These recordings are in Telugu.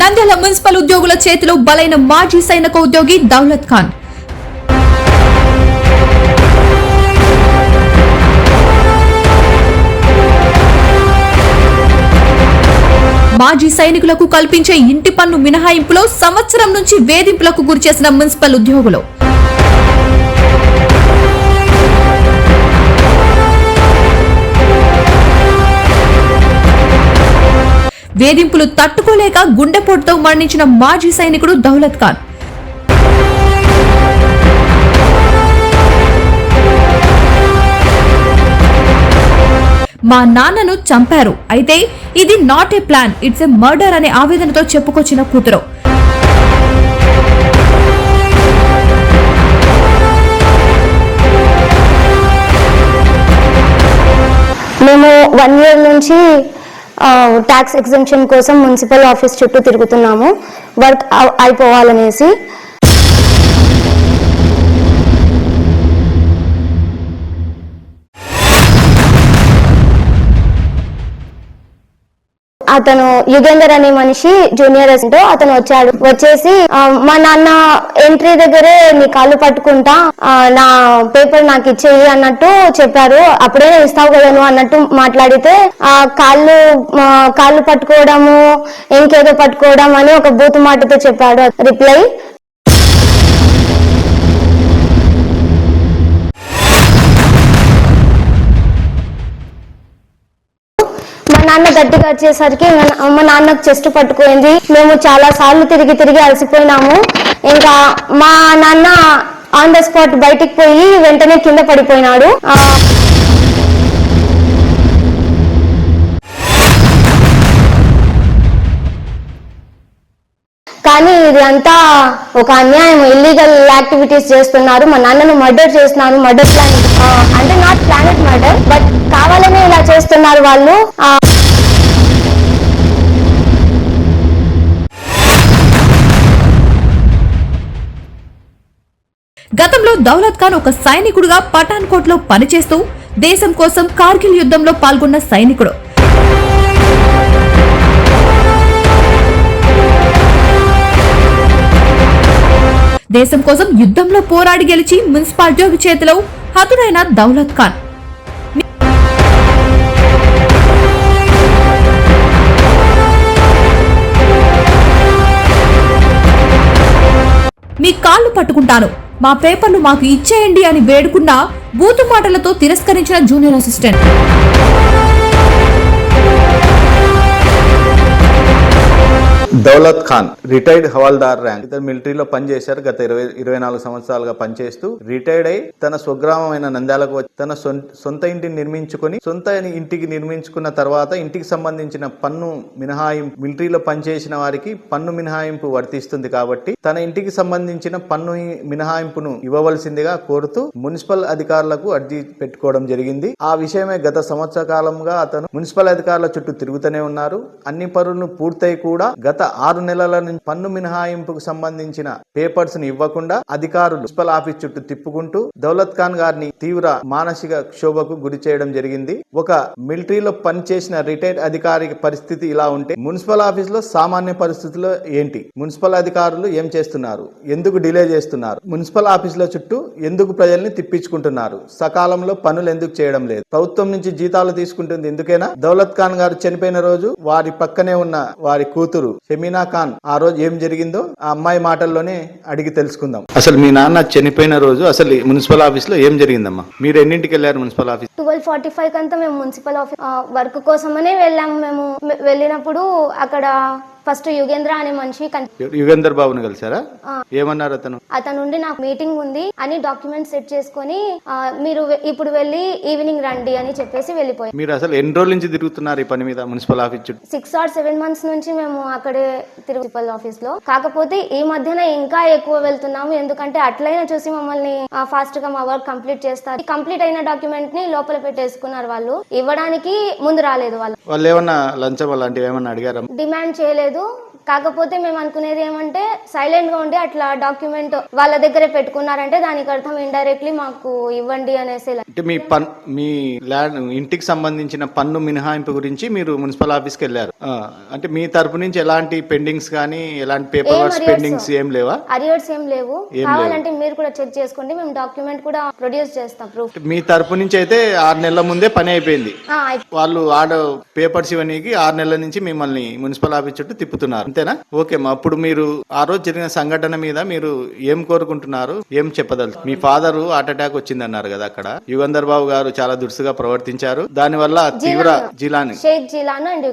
నంద్యాల మున్సిపల్ ఉద్యోగుల చేతిలో బలైన మాజీ సైనిక ఉద్యోగి దౌలత్ ఖాన్. మాజీ సైనికులకు కల్పించే ఇంటి పన్ను మినహాయింపులో సంవత్సరం నుంచి వేధింపులకు గురిచేసిన మున్సిపల్ ఉద్యోగులు. వేధింపులు తట్టుకోలేక గుండెపోటుతో మరణించిన మాజీ సైనికుడు దౌలత్ ఖాన్. మా నాన్నను చంపారు. అయితే ఇది not a plan it's a murder అనే ఆవేదనతో చెప్పుకొచ్చిన కూతురు. మేము వన్ ఇయర్ నుంచి ట్యాక్స్ ఎగ్జంప్షన్ కోసం మున్సిపల్ ఆఫీస్ చుట్టూ తిరుగుతున్నాము. వర్క్ అయిపోవాలనేసి. అతను యుగేందర్ అనే మనిషి జూనియర్ అసిస్టెంట్ అతను వచ్చాడు. వచ్చేసి మా నాన్న ఎంట్రీ దగ్గరే నీ కాళ్ళు పట్టుకుంటా నా పేపర్ నాకు ఇచ్చేయి అన్నట్టు చెప్పారు. అప్పుడే ఇస్తావు కదా నువ్వు అన్నట్టు మాట్లాడితే ఆ కాళ్ళు కాళ్ళు పట్టుకోవడము ఇంకేదో పట్టుకోవడం అని ఒక బూతు మాటతో చెప్పాడు. రిప్లై నాన్న గట్టిగా వచ్చేసరికి అమ్మ నాన్నకు చెస్ట్ పట్టుకుంది మేము చాలా సార్లు తిరిగి తిరిగి అలసిపోయినాము. ఇంకా మా నాన్న ఆన్ ద స్పాట్ బయటికి పోయి వెంటనే కింద పడిపోయినాడు. కానీ ఇది అంతా ఒక అన్యాయం. ఇల్లీగల్ యాక్టివిటీస్ చేస్తున్నారు. మా నాన్నను మర్డర్ చేస్తున్నారు మర్డర్ ప్లాన్ అంటే నాట్ ప్లానెట్ మర్డర్ బట్ కావాలనే ఇలా చేస్తున్నారు వాళ్ళు. గతంలో దౌలత్ ఖాన్ ఒక సైనికుడుగా పఠాన్కోట్లో పనిచేస్తూ దేశం కోసం కార్గిల్ యుద్ధంలో పాల్గొన్న సైనికుడు. దేశం కోసం యుద్ధంలో పోరాడి గెలిచి మున్సిపాలిటీ చేతిలో హతుడైన దౌలత్ ఖాన్. మీ కాళ్ళు పట్టుకుంటాను. మా పేపర్లు మాకు ఇచ్చేయండి అని వేడుకున్న బూతు మాటలతో తిరస్కరించిన junior assistant. Daulat Khan retired havildar rank. ఇతను మిలిటరీలో పనిచేశారు గత ఇరవై ఇరవై నాలుగు సంవత్సరాలుగా పనిచేస్తూ రిటైర్డ్ అయి తన స్వగ్రామమైన నంద్యాలకు వచ్చి తన సొంత ఇంటిని నిర్మించుకొని సొంత ఇంటికి నిర్మించుకున్న తర్వాత ఇంటికి సంబంధించిన పన్ను మినహాయింపు మిలిటరీలో పనిచేసిన వారికి పన్ను మినహాయింపు వర్తిస్తుంది కాబట్టి తన ఇంటికి సంబంధించిన పన్ను మినహాయింపును ఇవ్వవలసిందిగా కోరుతూ మున్సిపల్ అధికారులకు అర్జీ పెట్టుకోవడం జరిగింది. ఆ విషయమే గత సంవత్సర కాలంగా అతను మున్సిపల్ అధికారుల చుట్టూ తిరుగుతూనే ఉన్నారు. అన్ని పనులు పూర్తయి కూడా గత ఆరు నెలల నుంచి పన్ను మినహాయింపుకు సంబంధించిన పేపర్స్ని ఇవ్వకుండా అధికారులు మున్సిపల్ ఆఫీస్ చుట్టూ తిప్పుకుంటూ దౌలత్ ఖాన్ గారిని తీవ్ర మానసిక క్షోభకు గురి చేయడం జరిగింది. ఒక మిలిటరీలో పనిచేసిన రిటైర్డ్ అధికారి పరిస్థితి ఇలా ఉంటే మున్సిపల్ ఆఫీస్లో సామాన్య పరిస్థితుల్లో ఏంటి? మున్సిపల్ అధికారులు ఏం చేస్తున్నారు? ఎందుకు డిలే చేస్తున్నారు? మున్సిపల్ ఆఫీసుల చుట్టూ ఎందుకు ప్రజల్ని తిప్పించుకుంటున్నారు? సకాలంలో పనులు ఎందుకు చేయడం లేదు? ప్రభుత్వం నుంచి జీతాలు తీసుకుంటుంది ఎందుకైనా? దౌలత్ ఖాన్ గారు చనిపోయిన రోజు వారి పక్కనే ఉన్న వారి కూతురు షమీనా ఖాన్ ఆ రోజు ఏం జరిగిందో ఆ అమ్మాయి మాటల్లోనే అడిగి తెలుసుకుందాం. అసలు మీ నాన్న చనిపోయిన రోజు అసలు మున్సిపల్ ఆఫీస్లో ఏం జరిగిందమ్మా? మీరు ఎన్నింటికి వెళ్ళారు municipal office? Twelve forty five కంతా మేము మున్సిపల్ ఆఫీస్ వర్క్ కోసమనే వెళ్ళాము మేము. వెళ్ళినప్పుడు అక్కడ ఫస్ట్ యుగేంద్ర అనే మనిషి యుగేందర్ బాబుని కలిసారా ఏమన్నారు అతను? అతను నుండి నాకు మీటింగ్ ఉంది అని డాక్యుమెంట్ సెట్ చేసుకొని మీరు ఇప్పుడు వెళ్ళి ఈవినింగ్ రండి అని చెప్పేసి వెళ్ళిపోయాం. మీరు అసలు ఎన్ని రోజుల నుంచి తిరుగుతున్నారు ఈ పని మీద మున్సిపల్ ఆఫీస్ చుట్టూ? సిక్స్ ఆర్ సెవెన్ మంత్స్ నుంచి మేము అక్కడే మున్సిపల్ ఆఫీస్లో కాకపోతే ఈ మధ్యన ఇంకా ఎక్కువ వెళ్తున్నాము ఎందుకంటే అట్లయినా చూసి మమ్మల్ని ఫాస్ట్గా మా వర్క్ కంప్లీట్ చేస్తారు. కంప్లీట్ అయిన డాక్యుమెంట్ని లోపల పెట్టేసుకున్నారు వాళ్ళు. ఇవ్వడానికి ముందు రాలేదు వాళ్ళు. వాళ్ళు ఏమన్నా లంచం అలాంటివి ఏమన్నా అడిగారా? డిమాండ్ చేయలేదు. quedó కాకపోతే మేము అనుకునేది ఏమంటే సైలెంట్గా ఉండి అట్లా డాక్యుమెంట్ వాళ్ళ దగ్గరే పెట్టుకున్నారంటే దానికి అర్థం ఇండైరెక్ట్లీ మాకు ఇవ్వండి అనేసి. అంటే మీ పన్ మీ ల్యాండ్ ఇంటికి సంబంధించిన పన్ను మినహాయింపు గురించి మీరు మున్సిపల్ ఆఫీస్కి వెళ్ళారు. అంటే మీ తరపు నుంచి ఎలాంటి పెండింగ్స్ కానీ ఎలాంటి పేపర్ వర్క్స్ పెండింగ్స్ ఏం లేవా? అరియర్స్ ఏం లేవు. కావాలంటే మీరు కూడా చెక్ చేసుకోండి మేము డాక్యుమెంట్ కూడా ప్రొడ్యూస్ చేస్తాం ప్రూఫ్ మీ తరపు నుంచి అయితే ఆరు నెలల ముందే పని అయిపోయింది. వాళ్ళు ఆడ పేపర్స్ ఇవ్వనీకి ఆరు నెలల నుంచి మిమ్మల్ని మున్సిపల్ ఆఫీస్ చుట్టూ తిప్పుతున్నారు. అంతేనా? ఓకే మా అప్పుడు మీరు ఆ రోజు జరిగిన సంఘటన మీద మీరు ఏం కోరుకుంటున్నారు? ఏం చెప్పదలు మీ ఫాదర్ హార్ట్ అటాక్ వచ్చింది అన్నారు కదా అక్కడ. యుగంధర్ బాబు గారు చాలా దురుసుగా ప్రవర్తించారు. దానివల్ల తీవ్ర Jilani. Sheikh Jilan and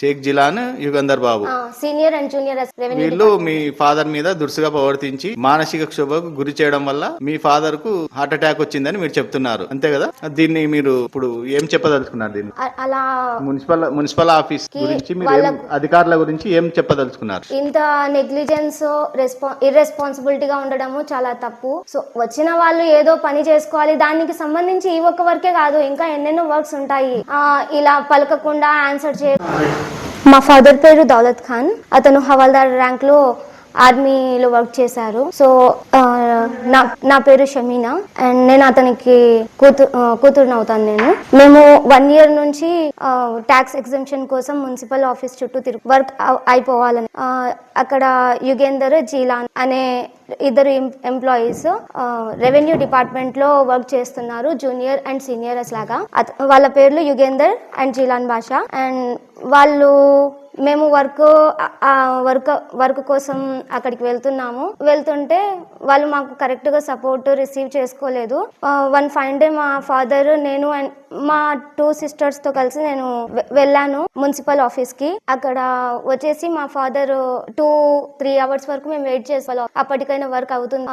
Sheikh Jilan Yugandhar Babu. Senior and junior వీళ్ళు మీ ఫాదర్ మీద దురుసుగా ప్రవర్తించి మానసిక క్షోభకు గురి చేయడం వల్ల మీ ఫాదర్కు హార్ట్ అటాక్ వచ్చిందని మీరు చెప్తున్నారు. అంతే కదా? దీన్ని మీరు ఇప్పుడు ఏం చెప్పదలుచుకున్నారు దీన్ని? అలా మున్సిపల్ మున్సిపల్ ఆఫీస్ గురించి మీరు ఏం అధికారుల గురించి ఏం చెప్పదలుచుకున్నారు. ఇంత నెగ్లిజెన్స్ రెస్పా ఇర్రెస్పాన్సిబిలిటీగా ఉండడము చాలా తప్పు. సో వచ్చిన వాళ్ళు ఏదో పని చేసుకోవాలి. దానికి సంబంధించి ఈ ఒక్క వర్కే కాదు ఇంకా ఎన్నెన్నో వర్క్స్ ఉంటాయి. ఇలా పలకకుండా ఆన్సర్ చే మా ఫాదర్ పేరు దౌలత్ ఖాన్. అతను హవాల్దార్ ర్యాంక్లో ఆర్మీలో వర్క్ చేశారు. సో నా నా పేరు షమీనా. అండ్ నేను అతనికి కూతురు కూతురుని అవుతాను నేను. మేము వన్ ఇయర్ నుంచి ట్యాక్స్ ఎగ్జంప్షన్ కోసం మున్సిపల్ ఆఫీస్ చుట్టూ తిరుగు వర్క్ అయిపోవాలని అక్కడ యుగేందర్ జీలాన్ అనే ఇద్దరు ఎంప్లాయీస్ రెవెన్యూ డిపార్ట్మెంట్లో వర్క్ చేస్తున్నారు జూనియర్ అండ్ సీనియర్స్ లాగా. వాళ్ళ పేర్లు యుగేందర్ అండ్ జీలాన్ భాష. అండ్ వాళ్ళు మేము వర్క్ వర్క్ వర్క్ కోసం అక్కడికి వెళ్తున్నాము. వెళ్తుంటే వాళ్ళు మాకు కరెక్ట్గా సపోర్ట్ రిసీవ్ చేసుకోలేదు. వన్ ఫైన్ డే మా ఫాదర్ నేను అండ్ మా టూ సిస్టర్స్తో కలిసి నేను వె- వెళ్ళాను మున్సిపల్ ఆఫీస్కి. అక్కడ వచ్చేసి మా ఫాదర్ టూ త్రీ అవర్స్ వరకు మేము వెయిట్ చేసాం అప్పటికైనా వర్క్ అవుతుంది?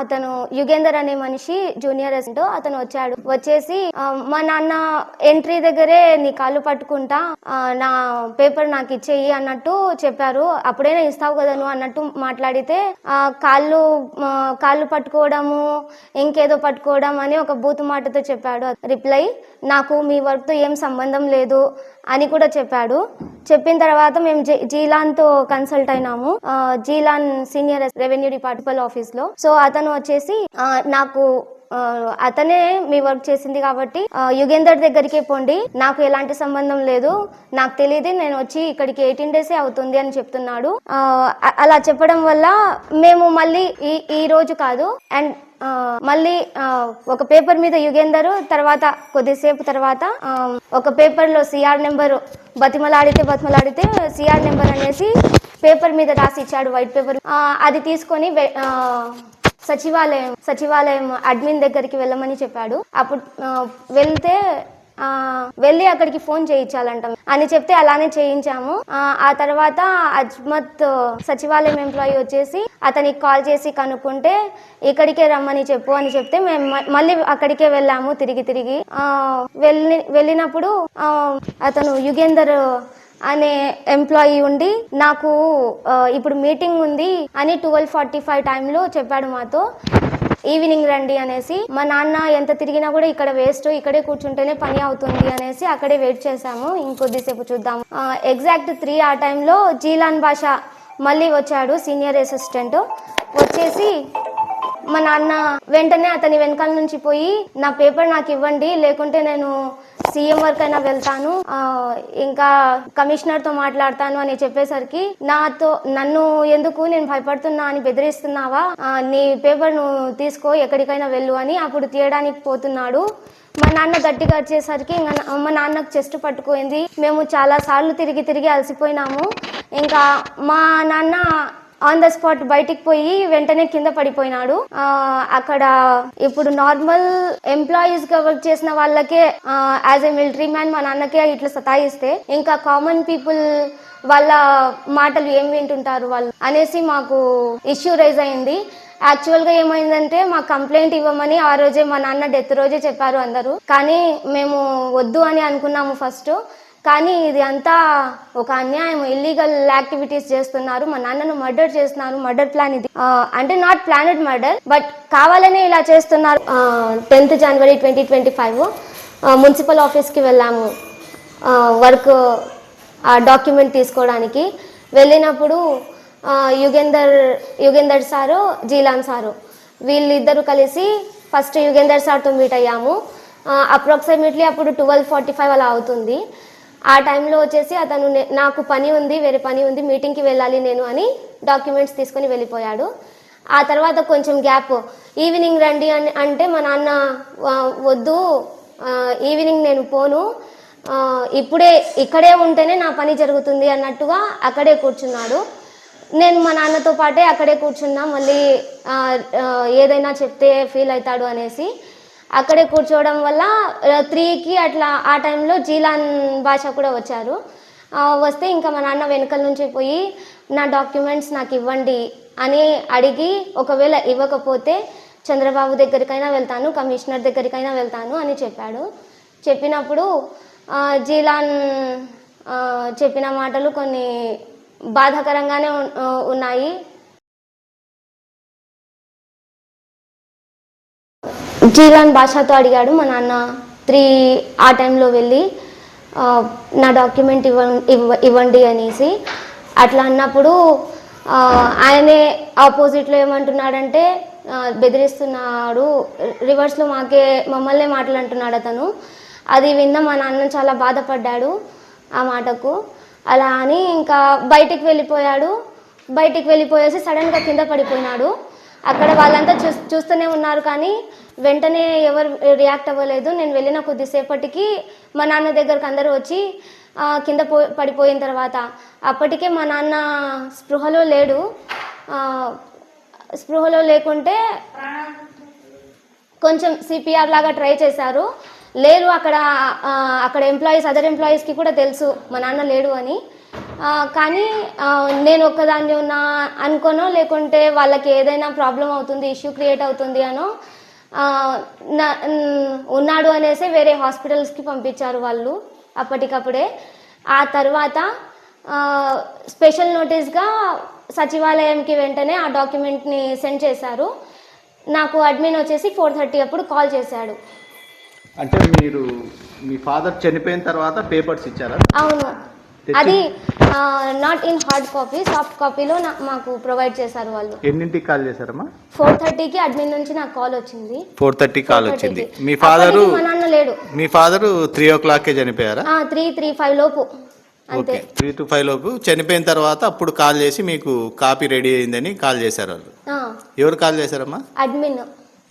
అతను యుగేందర్ అనే మనిషి జూనియర్ అసిస్టెంట్ అతను వచ్చాడు. వచ్చేసి మా నాన్న ఎంట్రీ దగ్గరే నీ కాళ్ళు పట్టుకుంటా నా పేపర్ నాకు ఇచ్చేయి అన్నట్టు చెప్పారు. అప్పుడైనా ఇస్తావు కదా నువ్వు అన్నట్టు మాట్లాడితే ఆ, కాళ్ళు కాళ్ళు పట్టుకోవడము ఇంకేదో పట్టుకోవడం అని ఒక బూతు మాటతో చెప్పాడు. రిప్లై నాకు మీ వర్క్తో ఏం సంబంధం లేదు. అని కూడా చెప్పాడు. చెప్పిన తర్వాత మేము జీలాన్ జీలాన్తో కన్సల్ట్ అయినాము. జీలాన్ సీనియర్ రెవెన్యూ డిపార్ట్మెంట్ ఆఫీస్లో సో అతను వచ్చేసి నాకు అతనే మీ వర్క్ చేసింది కాబట్టి యుగేందర్ దగ్గరికే పోండి. నాకు ఎలాంటి సంబంధం లేదు. నాకు తెలియదు నేను వచ్చి ఇక్కడికి ఎయిటీన్ డేసే అవుతుంది అని చెప్తున్నాడు. అలా చెప్పడం వల్ల మేము మళ్ళీ ఈ ఈ రోజు కాదు. అండ్ మళ్ళీ ఒక పేపర్ మీద యుగేందర్ తర్వాత కొద్దిసేపు తర్వాత ఒక పేపర్లో సిఆర్ నెంబర్ బతిమలాడితే బతిమలాడితే సిఆర్ నెంబర్ అనేసి పేపర్ మీద రాసి ఇచ్చాడు వైట్ పేపర్. అది తీసుకొని సచివాలయం సచివాలయం అడ్మిన్ దగ్గరికి వెళ్ళమని చెప్పాడు. అప్పుడు వెళ్తే వెళ్ళి అక్కడికి ఫోన్ చేయించాలంట. అని చెప్తే అలానే చేయించాము. ఆ, తర్వాత అజ్మత్ సచివాలయం ఎంప్లాయీ వచ్చేసి అతనికి కాల్ చేసి కనుక్కుంటే ఇక్కడికే రమ్మని చెప్పు అని చెప్తే మేము మళ్ళీ అక్కడికే వెళ్ళాము తిరిగి తిరిగి. వెళ్ళి వెళ్ళినప్పుడు అతను యుగేందర్ అనే ఎంప్లాయీ ఉండి నాకు ఇప్పుడు మీటింగ్ ఉంది అని ట్వెల్వ్ ఫార్టీ ఫైవ్ టైంలో చెప్పాడు మాతో. ఈవినింగ్ రండి అనేసి మా నాన్న ఎంత తిరిగినా కూడా ఇక్కడ వేస్ట్ ఇక్కడే కూర్చుంటేనే పని అవుతుంది అనేసి అక్కడే వెయిట్ చేసాము ఇంకొద్దిసేపు చూద్దాము. ఎగ్జాక్ట్ త్రీ ఆ టైంలో జీలాన్ బాషా మళ్ళీ వచ్చాడు సీనియర్ అసిస్టెంట్ వచ్చేసి మా నాన్న వెంటనే అతని వెనకాల నుంచి పోయి నా పేపర్ నాకు ఇవ్వండి లేకుంటే నేను సీఎం వరకు అయినా వెళ్తాను. ఇంకా కమిషనర్తో మాట్లాడతాను అని చెప్పేసరికి నాతో నన్ను ఎందుకు నేను భయపడుతున్నా అని బెదిరిస్తున్నావా? నీ పేపర్ నువ్వు తీసుకో ఎక్కడికైనా వెళ్ళు అని అప్పుడు తీయడానికి పోతున్నాడు. మా నాన్న గట్టిగా వచ్చేసరికి ఇంకా మా నాన్నకు చెస్ట్ పట్టుకుంది మేము చాలా సార్లు తిరిగి తిరిగి అలసిపోయినాము. ఇంకా మా నాన్న ఆన్ ద స్పాట్ బయటికి పోయి వెంటనే కింద పడిపోయినాడు. అక్కడ ఇప్పుడు నార్మల్ ఎంప్లాయీస్గా వర్క్ చేసిన వాళ్ళకే యాజ్ ఎ మిలిటరీ మ్యాన్ మా నాన్నకే ఇట్లా సతాయిస్తే ఇంకా కామన్ పీపుల్ వాళ్ళ మాటలు ఏం వింటుంటారు వాళ్ళు అనేసి మాకు ఇష్యూ రైజ్ అయింది. యాక్చువల్గా ఏమైందంటే మా కంప్లైంట్ ఇవ్వమని ఆ రోజే మా నాన్న డెత్ రోజే చెప్పారు అందరూ. కానీ మేము వద్దు అని అనుకున్నాము ఫస్ట్ కానీ ఇది అంతా ఒక అన్యాయం ఇల్లీగల్ యాక్టివిటీస్ చేస్తున్నారు. మా నాన్నను మర్డర్ చేస్తున్నారు. మర్డర్ ప్లాన్ ఇది. అంటే నాట్ ప్లానెడ్ మర్డర్ బట్ కావాలనే ఇలా చేస్తున్నారు. Tenth January twenty twenty five municipal ఆఫీస్కి వెళ్ళాము. వర్క్ డాక్యుమెంట్ తీసుకోవడానికి. వెళ్ళినప్పుడు యుగేందర్ యుగేందర్ సారు జీలాన్ సారు వీళ్ళిద్దరూ కలిసి ఫస్ట్ యుగేందర్ సార్తో మీట్ అయ్యాము. అప్రాక్సిమేట్లీ అప్పుడు ట్వెల్వ్ ఫార్టీ ఫైవ్ అలా అవుతుంది. ఆ టైంలో వచ్చేసి అతను నాకు పని ఉంది వేరే పని ఉంది మీటింగ్కి వెళ్ళాలి నేను అని డాక్యుమెంట్స్ తీసుకొని వెళ్ళిపోయాడు. ఆ తర్వాత కొంచెం గ్యాప్ ఈవినింగ్ రండి అని అంటే మా నాన్న వద్దు ఈవినింగ్ నేను పోను. ఇప్పుడే ఇక్కడే ఉంటేనే నా పని జరుగుతుంది అన్నట్టుగా అక్కడే కూర్చున్నాడు. నేను మా నాన్నతో పాటే అక్కడే కూర్చున్నా మళ్ళీ ఏదైనా చెప్తే ఫీల్ అవుతాడు అనేసి. అక్కడే కూర్చోవడం వల్ల త్రీకి అట్లా ఆ టైంలో జీలాన్ భాష కూడా వచ్చారు. వస్తే ఇంకా మా నాన్న వెనకల నుంచి పోయి నా డాక్యుమెంట్స్ నాకు ఇవ్వండి అని అడిగి ఒకవేళ ఇవ్వకపోతే చంద్రబాబు దగ్గరికైనా వెళ్తాను కమిషనర్ దగ్గరికైనా వెళ్తాను అని చెప్పాడు. చెప్పినప్పుడు జీలాన్ చెప్పిన మాటలు కొన్ని బాధాకరంగానే ఉన్నాయి. జీలాన్ భాషతో అడిగాడు మా నాన్న త్రీ ఆ టైంలో వెళ్ళి నా డాక్యుమెంట్ ఇవ్వ ఇవ్వండి అనేసి. అట్లా అన్నప్పుడు ఆయనే ఆపోజిట్లో ఏమంటున్నాడంటే బెదిరిస్తున్నాడు రివర్స్లో మాకే మమ్మల్నే మాటలు అంటున్నాడు అతను. అది విన్న మా నాన్న చాలా బాధపడ్డాడు ఆ మాటకు. అలా అని ఇంకా బయటికి వెళ్ళిపోయాడు. బయటికి వెళ్ళిపోయేసి సడన్గా కింద పడిపోయినాడు. అక్కడ వాళ్ళంతా చూ చూస్తూనే ఉన్నారు కానీ వెంటనే ఎవరు రియాక్ట్ అవ్వలేదు. నేను వెళ్ళిన కొద్దిసేపటికి మా నాన్న దగ్గరకు అందరూ వచ్చి కింద పో పడిపోయిన తర్వాత అప్పటికే మా నాన్న స్పృహలో లేడు. స్పృహలో లేకుంటే కొంచెం సిపిఆర్ లాగా ట్రై చేశారు. లేరు అక్కడ అక్కడ ఎంప్లాయీస్ అదర్ ఎంప్లాయీస్కి కూడా తెలుసు మా నాన్న లేడు అని. కానీ నేను ఒక్కదాన్ని ఉన్నా అనుకోనో లేకుంటే వాళ్ళకి ఏదైనా ప్రాబ్లం అవుతుంది ఇష్యూ క్రియేట్ అవుతుంది అనో ఉన్నాడు అనేసి వేరే హాస్పిటల్స్కి పంపించారు వాళ్ళు అప్పటికప్పుడే. ఆ తర్వాత స్పెషల్ నోటీస్గా సచివాలయంకి వెంటనే ఆ డాక్యుమెంట్ని సెండ్ చేశారు. నాకు అడ్మిన్ వచ్చేసి ఫోర్ థర్టీ అప్పుడు కాల్ చేశాడు. అంటే మీరు మీ ఫాదర్ చనిపోయిన తర్వాత పేపర్స్ ఇచ్చారా? అవును. అది not in hard copy soft కాపీలో మాకు ప్రొవైడ్ చేశారు వాళ్ళు. ఎన్నింటికి కాల్ చేశారమ్మా? ఫోర్ థర్టీకి అడ్మిన్ నుంచి నాకు కాల్ వచ్చింది. ఫోర్ థర్టీ కాల్ 4:30 వచ్చింది. మీ ఫాదరు మా నాన్న లేడు. మీ ఫాదరు త్రీ ఓ క్లాక్కే చనిపోయారా త్రీ త్రీ ఫైవ్ లోపు. ఓకే. త్రీ టు ఫైవ్ లోపు చనిపోయిన తర్వాత అప్పుడు కాల్ చేసి మీకు కాపీ రెడీ అయిందని కాల్ చేశారు వాళ్ళు. ఎవరు కాల్ చేశారమ్మా? అడ్మిన్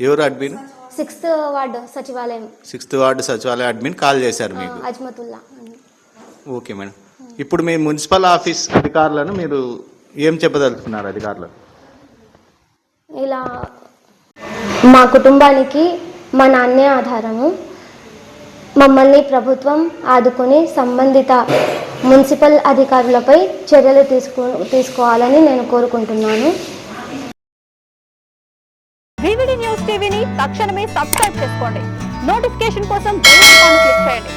ఎవరు అడ్మిన్ సిక్స్త్ వార్డు సచివాలయం. సిక్స్త్ వార్డు సచివాలయ అడ్మిన్ కాల్ చేశారు మీకు. అజ్మతుల్లా. Okay madam. ఇప్పుడు మీ మున్సిపల్ ఆఫీస్ అధికారులను మీరు ఏం చెప్పదలుచుకున్నారు అధికారులు? ఇలా మా కుటుంబానికి మా నాన్నే ఆధారము. మమ్మల్ని ప్రభుత్వం ఆదుకొని సంబంధిత మున్సిపల్ అధికారులపై చర్యలు తీసుకో తీసుకోవాలని నేను కోరుకుంటున్నాను. వివిడి న్యూస్ టీవీని తక్షణమే సబ్స్క్రైబ్ చేసుకోండి. నోటిఫికేషన్ కోసం బెల్ ఐకాన్ క్లిక్ చేయండి.